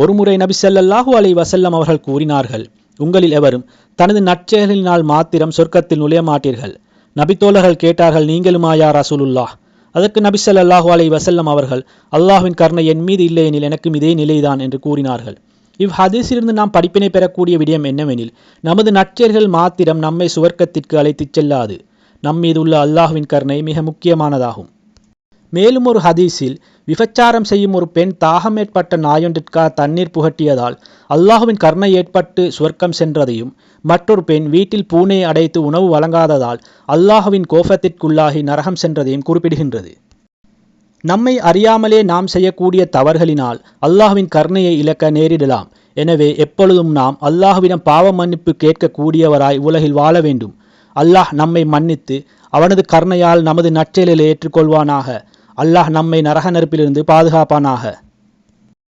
ஒருமுறை நபி ஸல்லல்லாஹு அலை வசல்லம் அவர்கள் கூறினார்கள் உங்களில் எவரும் தனது நற்செயலினால் மாத்திரம் சொர்க்கத்தில் நுழைய மாட்டீர்கள். நபித்தோழர்கள் கேட்டார்கள் நீங்களுமாயா ரசூலுல்லாஹ்? அதற்கு நபி சல்லாஹூ அலை வசல்லம் அவர்கள் அல்லாஹ்வின் கருணை என் மீது இல்லையெனில் எனக்கும் இதே நிலைதான் என்று கூறினார்கள். இவ் ஹதீஸிலிருந்து நாம் படிப்பினை பெறக்கூடிய விடயம் என்னவெனில் நமது நற்செயல்கள் மாத்திரம் நம்மை சுவர்க்கத்திற்கு அழைத்துச் செல்லாது. நம்மீது உள்ள அல்லாஹுவின் கருணை மிக முக்கியமானதாகும். மேலும் ஒரு ஹதீஸில் விபச்சாரம் செய்யும் ஒரு பெண் தாகம் ஏற்பட்ட நாயொன்றிற்காக தண்ணீர் புகட்டியதால் அல்லாஹுவின் கருணை ஏற்பட்டு சுவர்க்கம் சென்றதையும் மற்றொரு பெண் வீட்டில் பூனையை அடைத்து உணவு வழங்காததால் அல்லாஹுவின் கோபத்திற்குள்ளாகி நரகம் சென்றதையும் குறிப்பிடுகின்றது. நம்மை அறியாமலே நாம் செய்யக்கூடிய தவறுகளினால் அல்லாஹுவின் கருணையை இழக்க நேரிடலாம். எனவே எப்பொழுதும் நாம் அல்லாஹுவிடம் பாவ மன்னிப்பு கேட்கக்கூடியவராய் உலகில் வாழ வேண்டும். அல்லாஹ் நம்மை மன்னித்து அவனது கருணையால் நமது நற்செயலில் ஏற்றுக்கொள்வானாக. அல்லாஹ் நம்மை நரக நெருப்பிலிருந்து பாதுகாப்பானாக.